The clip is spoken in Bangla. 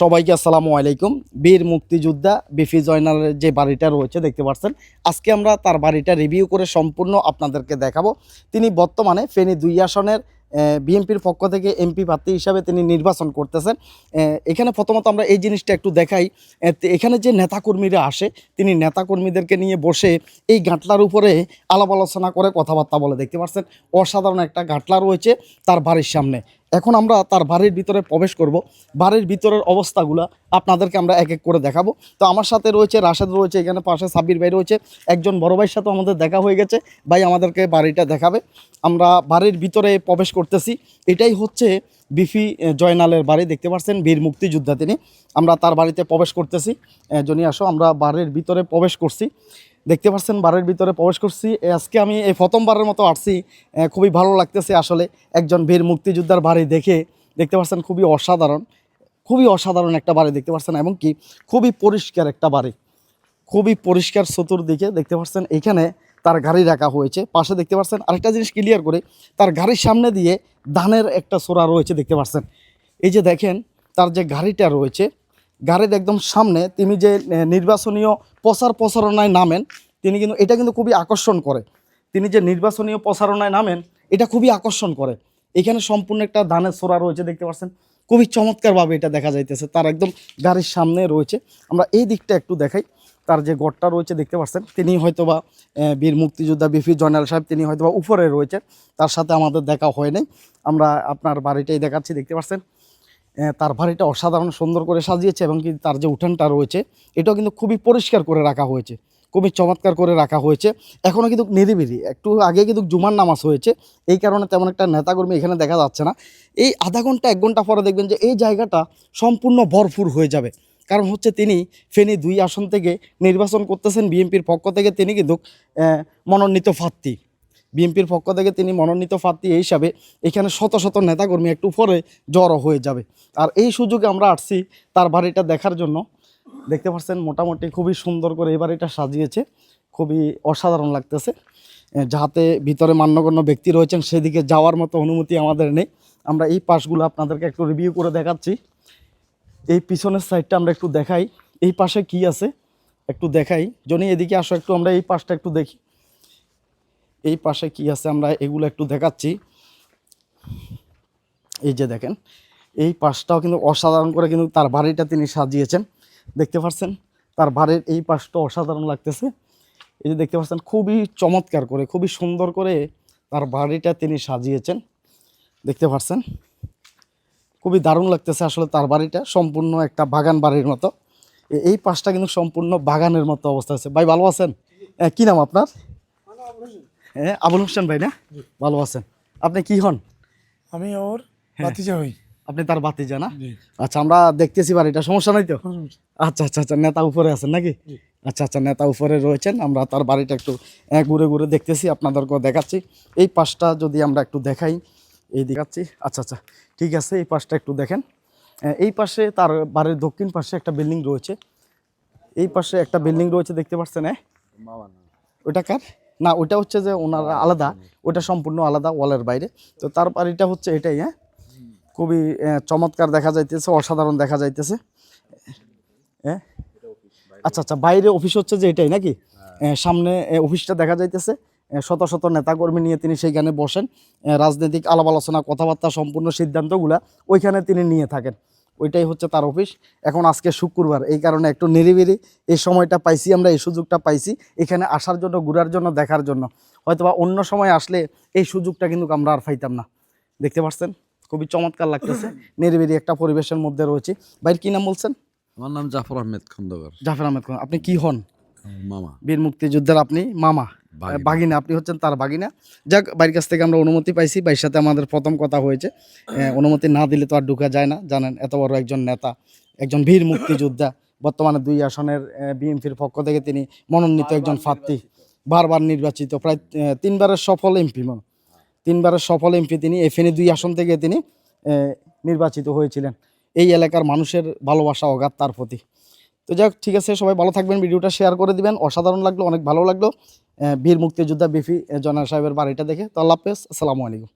সবাইকে আসসালামু আলাইকুম। বীর মুক্তিযোদ্ধা বিফি জয়নালের যে বাড়িটা রয়েছে, দেখতে পাচ্ছেন আজকে আমরা তার বাড়িটা রিভিউ করে সম্পূর্ণ আপনাদেরকে দেখাবো। তিনি বর্তমানে ফেনী দুই আসনের বিএনপির পক্ষ থেকে এমপি প্রার্থী হিসাবে তিনি নির্বাচন করতেছেন। এখানে প্রথমত আমরা এই জিনিসটা একটু দেখাই। এখানে যে নেতাকর্মীরা আসে, তিনি নেতাকর্মীদেরকে নিয়ে বসে এই গাঁটলার উপরে আলাপ আলোচনা করে কথাবার্তা বলে, দেখতে পাচ্ছেন অসাধারণ একটা গাঁটলা রয়েছে তার বাড়ির সামনে। এখন আমরা তার বাড়ির ভিতরে প্রবেশ করব। বাড়ির ভিতরের অবস্থাগুলো আপনাদেরকে আমরা এক এক করে দেখাবো। তো আমার সাথে রয়েছে, রাশেদ রয়েছে, এখানে পাশে সাব্বির ভাই রয়েছে। একজন বড় ভাইয়ের সাথে আমাদের দেখা হয়ে গেছে। ভাই আমাদেরকে বাড়িটা দেখাবে। আমরা বাড়ির ভিতরে প্রবেশ করতেছি। এটাই হচ্ছে বিফি জয়নালের বাড়ি, দেখতে পাচ্ছেন, বীর মুক্তিযোদ্ধা তিনি। আমরা তার বাড়িতে প্রবেশ করতেছি। জনি, আসো, আমরা বাড়ির ভিতরে প্রবেশ করছি। দেখতে পাচ্ছেন বাড়ির ভিতরে প্রবেশ করছি। আজকে আমি এই প্রথমবারের মতো আসছি। খুবই ভালো লাগতেছে আসলে একজন বীর মুক্তিযোদ্ধার বাড়ি দেখে। দেখতে পাচ্ছেন খুবই অসাধারণ খুবই অসাধারণ একটা বাড়ি দেখতে পাচ্ছেন এবং কি খুবই পরিষ্কার একটা বাড়ি। খুবই পরিষ্কার চতুর্দিকে দেখতে পাচ্ছেন, এখানে তার গাড়ি রাখা হয়েছে। পাশে দেখতে পাচ্ছেন আরেকটা জিনিস ক্লিয়ার করে, তার গাড়ির সামনে দিয়ে ধানের একটা সোরা রয়েছে দেখতে পাচ্ছেন। এই যে দেখেন, তার যে গাড়িটা রয়েছে গাড়ির একদম সামনে, তিনি যে নির্বাচনীয় প্রচার প্রচারণায় নামেন, তিনি কিন্তু, এটা কিন্তু খুবই আকর্ষণ করে। তিনি যে নির্বাচনীয় প্রচারণায় নামেন, এটা খুবই আকর্ষণ করে। এখানে সম্পূর্ণ একটা ধানের সোরা রয়েছে, দেখতে পাচ্ছেন? খুবই চমৎকারভাবে এটা দেখা যাইতেছে, তার একদম গাড়ির সামনে রয়েছে। আমরা এই দিকটা একটু দেখাই, তার যে গড়টা রয়েছে, দেখতে পাচ্ছেন? তিনি হয়তোবা বীর মুক্তিযোদ্ধা বিফি জয়নাল সাহেব, তিনি হয়তোবা উপরে রয়েছে তার সাথে আমাদের দেখা হয় নাই। আমরা আপনার বাড়িটাই দেখাচ্ছি, দেখতে পাচ্ছেন? তার বাড়িটা অসাধারণ সুন্দর করে সাজিয়েছে এবং কি তার যে উঠানটা রয়েছে, এটাও কিন্তু খুবই পরিষ্কার করে রাখা হয়েছে, খুবই চমৎকার করে রাখা হয়েছে। এখনও কিন্তু নিরিবিলি, একটু আগে কিন্তু জুমার নামাজ হয়েছে, এই কারণে তেমন একটা নেতাকর্মী এখানে দেখা যাচ্ছে না। এই আধা ঘণ্টা, এক ঘণ্টা পরে দেখবেন যে এই জায়গাটা সম্পূর্ণ ভরপুর হয়ে যাবে। কারণ হচ্ছে তিনি ফেনী দুই আসন থেকে নির্বাচন করতেছেন, বিএনপির পক্ষ থেকে তিনি কিন্তু মনোনীত প্রার্থী। বিএনপির পক্ষ থেকে তিনি মনোনীত প্রার্থী হিসাবে এখানে শত শত নেতাকর্মী একটু পরে জড়ো হয়ে যাবে। আর এই সুযোগে আমরা আসছি তার বাড়িটা দেখার জন্য। দেখতে পাচ্ছেন মোটামুটি খুবই সুন্দর করে এই বাড়িটা সাজিয়েছে। খুবই অসাধারণ লাগতেছে। যাহাতে ভিতরে মান্যগণ্য ব্যক্তি রয়েছেন সেদিকে যাওয়ার মতো অনুমতি আমাদের নেই। আমরা এই পাশগুলো আপনাদেরকে একটু রিভিউ করে দেখাচ্ছি। এই পিছনের সাইডটা আমরা একটু দেখাই। এই পাশে কি আছে? একটু দেখাই। জনি, এদিকে আসো, একটু আমরা এই পাশটা একটু দেখি। এই পাশে কি আছে আমরা এগুলো একটু দেখাচ্ছি। এই যে দেখেন এই পাশটাও কিন্তু অসাধারণ করে কিন্তু তার বাড়িটা তিনি সাজিয়েছেন। দেখতে পাচ্ছেন তার বাড়ির এই পাশটা অসাধারণ লাগতেছে। এই যে দেখতে পাচ্ছেন খুবই চমৎকার করে খুবই সুন্দর করে তার বাড়িটা তিনি সাজিয়েছেন। দেখতে পাচ্ছেন খুবই দারুণ লাগতেছে আসলে তার বাড়িটা সম্পূর্ণ একটা বাগান বাড়ির মতো। এই পাশটা কিন্তু সম্পূর্ণ বাগানের মতো অবস্থা আছে ভাই ভালো আছেন? এ, কি নাম আপনার? হ্যাঁ আবুল হোসেন ভাই না? ভালো আছেন। আপনি কি হন? আমি ওর ভাতিজা হই। আপনি তার বাতি জানা জি। আচ্ছা আমরা দেখতেছি বাড়িটা সমস্যা নাই তো? আচ্ছা আচ্ছা আচ্ছা নেতা উপরে আছেন নাকি? আচ্ছা আচ্ছা নেতা উপরে রয়েছেন আমরা তার বাড়িটা একটু ঘুরে ঘুরে দেখতেছি আপনাদেরকেও দেখাচ্ছি। এই পাশটা যদি আমরা একটু দেখাই এই দেখাচ্ছি আচ্ছা আচ্ছা ঠিক আছে এই পাশটা একটু দেখেন। এই পাশে তার বাড়ির দক্ষিণ পাশে একটা বিল্ডিং রয়েছে। এই পাশে একটা বিল্ডিং রয়েছে দেখতে পাচ্ছেন হ্যাঁ ওটা কার? না ওটা হচ্ছে যে ওনার আলাদা ওটা সম্পূর্ণ আলাদা ওয়ালের বাইরে। তো তার বাড়িটা হচ্ছে এটাই হ্যাঁ? খুবই চমৎকার দেখা যাইতেছে অসাধারণ দেখা যাইতেছে। হ্যাঁ আচ্ছা আচ্ছা বাইরে অফিস হচ্ছে যে এটাই নাকি? সামনে অফিসটা দেখা যাইতেছে। শত শত নেতাকর্মী নিয়ে তিনি সেইখানে বসেন। রাজনৈতিক আলাপ আলোচনা কথাবার্তা সম্পূর্ণ সিদ্ধান্তগুলা ওইখানে তিনি নিয়ে থাকেন। ওইটাই হচ্ছে তার অফিস। এখন আজকে শুক্রবার এই কারণে একটু নিরিবিরি এই সময়টা পাইছি আমরা এই সুযোগটা পাইছি এখানে আসার জন্য ঘুরার জন্য দেখার জন্য। হয়তোবা অন্য সময় আসলে এই সুযোগটা কিন্তু আমরা আর পাইতাম না। দেখতে পাচ্ছেন খুবই চমৎকার লাগতেছে। নিরিবিরি একটা পরিবেশের মধ্যে রয়েছে। বাইর কি নাম বলছেন? আমার নাম জাফর আহমেদ খন্দকার। জাফর আহমেদ খান আপনি কি হন? মামা। বীর মুক্তিযোদ্ধার আপনি মামা। বাগিনা। আপনি হচ্ছেন তার বাগিনা। যাক বাড়ির কাছ থেকে আমরা অনুমতি পাইছি বাড়ির সাথে আমাদের প্রথম কথা হয়েছে। অনুমতি না দিলে তো আর ঢুকা যায় না। জানেন এত বড় একজন নেতা একজন বীর মুক্তিযোদ্ধা বর্তমানে দুই আসনের বিএনপির পক্ষ থেকে তিনি মনোনীত একজন প্রার্থী বারবার নির্বাচিত প্রায় তিনবারের সফল এমপি মন তিনবারের সফল এমপি তিনি এফএনএ দুই আসন থেকে তিনি নির্বাচিত হয়েছিলেন। এই এলাকার মানুষের ভালোবাসা অগাধ তার প্রতি। তো যাই ঠিক আছে, সবাই ভালো থাকবেন, ভিডিওটা শেয়ার করে দিবেন। অসাধারণ লাগল, অনেক ভালো লাগল। বীর মুক্তিযোদ্ধা বিফি জনার সাহেবের বাড়িটা দেখে। তো আল্লাহ হাফেজ, আসসালামু আলাইকুম।